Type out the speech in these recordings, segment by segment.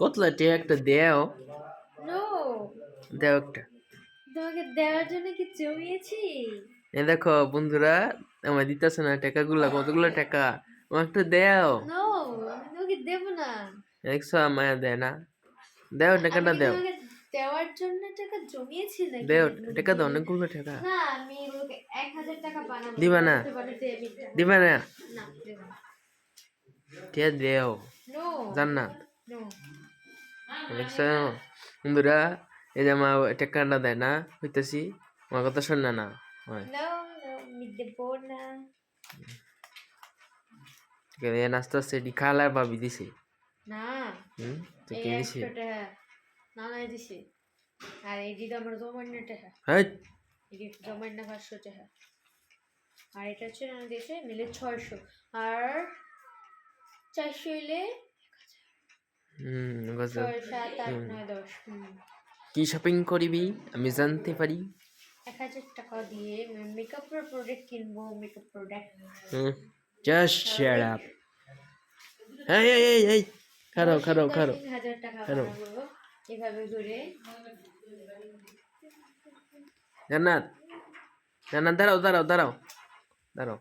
কতলা টিয়া একটা দেও। নো দেও একটা। তোমাকে দেওয়ার জন্য কি জমিয়েছি? এ দেখো বন্ধুরা আমার দিতেছে না টাকাগুলা কতগুলো টাকা? আমার একটা দেও। নো আমি তোমাকে দেব না। একশো মায়া দেয় না। দেও টাকাটা দেও। দেওয়ার জন্য টাকা জমিয়েছি নাকি? দেও টাকা দাও অনেকগুলো টাকা। না আমি এক হাজার টাকা বানাবো। দিবা না? দিবা না। না দেব দেও। জান্নাত দেখছ? বন্ধুরা এই যে আমার টাকাটা দেয় না হইতেছি আমার কথা শোন না না। হয়। নাস্তা এটি খালার ভাবি দিছে। না হুম? তো কে দিছে? না না দিছে। আর এই দিদা আমার জমান্য টাকা। হ্যাঁ এই জমান্য পাঁচশো টাকা। আর এটা হচ্ছে না দিয়েছে মিলে ছয়শো। আর চারশো হইলে হুম বুঝলাম। ছয় সাত আট নয় দশ হুম কি শপিং করিবি? আমি জানতে পারি। এক হাজার টাকা দিয়ে মেকআপের প্রোডাক্ট কিনবো মেকআপ প্রোডাক্ট জাস্ট আপ এই এই এই এই খারো খারো খারো খারো। এভাবে করে। জান্নাত জান্নাত দাঁড়াও দাঁড়াও দাঁড়াও দাঁড়াও।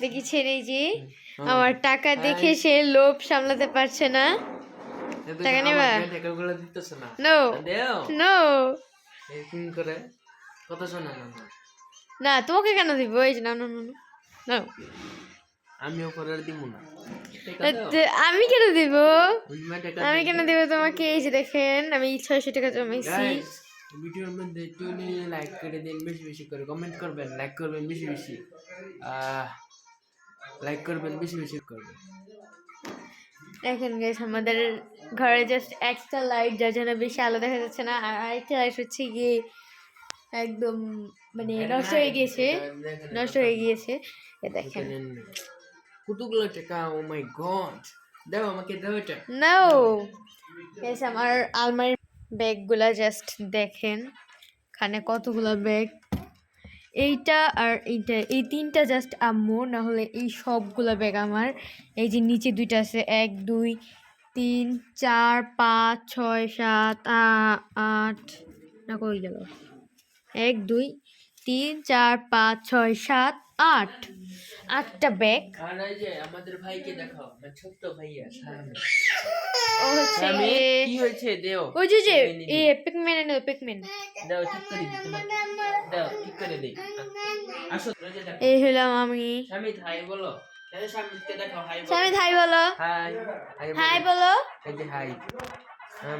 দেখি ছেড়ে যে আমার টাকা দেখে সে লোভ সামলাতে পারছে না। টাকা নেবা? টাকাগুলো দিতেছে না। নো করে? কথা শোনা না না তোমাকে কেন দিব? এই না না না না। আমিও পরে আর দিব না আমি কেন দিব? আমি কেন দিব তোমাকে? এই যে দেখেন আমি ছয়শো টাকা জমাইছি। ভিডিওর মধ্যে একটু লাইক করে দিন বেশি বেশি করে। কমেন্ট করবেন লাইক করবেন বেশি বেশি। লাইক করবেন বেশি বেশি করবেন। দেখেন গাইস আমাদের ঘরে জাস্ট একটা লাইট যার জন্য বেশি আলো দেখা যাচ্ছে না। আর আরেকটা লাইট হচ্ছে গিয়ে একদম মানে নষ্ট হয়ে গিয়েছে নষ্ট হয়ে গিয়েছে। এ দেখেন। কতগুলো টাকা ও মাই গড দাও আমাকে দাও এটা। নো গাইস আমার আলমারির ব্যাগগুলা জাস্ট দেখেন। এখানে কতগুলো ব্যাগ। এইটা আর এইটা, এই তিনটা জাস্ট আম্মু না হলে এই সবগুলো ব্যাগ আমার। এই যে নিচে দুইটা আছে, এক, দুই, তিন, চার, পাঁচ, ছয়, সাত আট, না কই গেল? এক, দুই, তিন, চার, পাঁচ, ছয়, সাত আট। আটটা ব্যাগ আর এই যে আমাদের ভাইকে দেখাও আমার ছোট্ট ভাইয়া ও হচ্ছে কি হয়েছে? দেও। ওই যে যে নে, নে, এ নে। পিকমেন এনে পিকমেন দাও ঠিক করে দিই তোমাকে দাও ঠিক করে দিই আসো এই হলাম আমি। স্বামী হাই বলো। এই বলো। স্বামী হাই বলো। হাই। হাই বলো। এই যে হাই।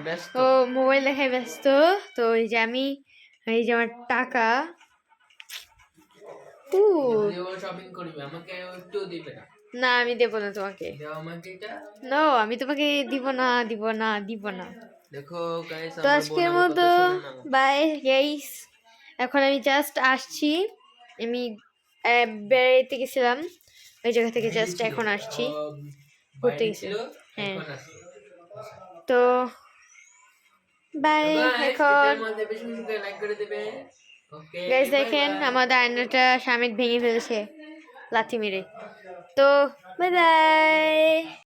ব্যস্ত। ও মোবাইল দেখায় ব্যস্ত। তো এই যে আমি এই যে আমার টাকা। উ শপিং করবে আমাকে একটু দিবে না। না আমি দেবো না তোমাকে। নো আমি তোমাকে দিব না দিব না দিব না। দেখো তো আজকের মতো বাই গাইস এখন আমি জাস্ট আসছি। আমি বেড়াইতে গেছিলাম। ওই জায়গা থেকে জাস্ট এখন আসছি। ঘুরতে গেছি। হ্যাঁ। তো বাই এখন। গাইস দেখেন আমাদের আয়নাটা স্বামীর ভেঙে ফেলছে লাথি মেরে। তো বাই বাই